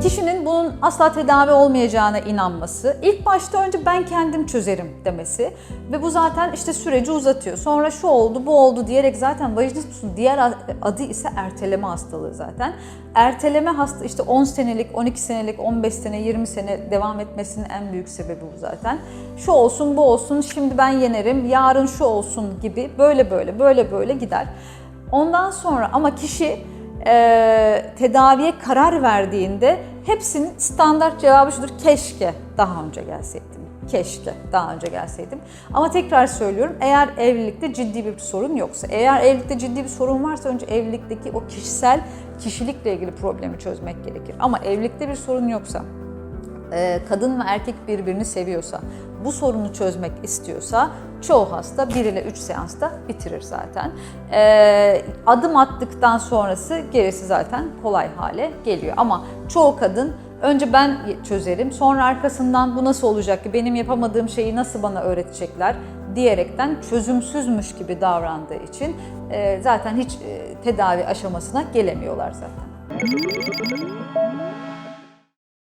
kişinin bunun asla tedavi olmayacağına inanması, ilk başta önce ben kendim çözerim demesi ve bu zaten işte süreci uzatıyor. Sonra şu oldu, bu oldu diyerek zaten vajinismusun diğer adı ise erteleme hastalığı zaten. Erteleme hasta işte 10 senelik, 12 senelik, 15 sene, 20 sene devam etmesinin en büyük sebebi bu zaten. Şu olsun, bu olsun, şimdi ben yenerim, yarın şu olsun gibi böyle böyle böyle böyle gider. Ondan sonra ama kişi e, tedaviye karar verdiğinde hepsinin standart cevabı şudur. Keşke daha önce gelseydim. Keşke daha önce gelseydim. Ama tekrar söylüyorum eğer evlilikte ciddi bir sorun yoksa, eğer evlilikte ciddi bir sorun varsa önce evlilikteki o kişisel kişilikle ilgili problemi çözmek gerekir. Ama evlilikte bir sorun yoksa, kadın ve erkek birbirini seviyorsa, bu sorunu çözmek istiyorsa çoğu hasta 1 ile 3 seansta bitirir zaten. E, adım attıktan sonrası gerisi zaten kolay hale geliyor. Ama çoğu kadın önce ben çözerim, sonra arkasından bu nasıl olacak ki, benim yapamadığım şeyi nasıl bana öğretecekler diyerekten çözümsüzmüş gibi davrandığı için e, zaten hiç e, tedavi aşamasına gelemiyorlar zaten.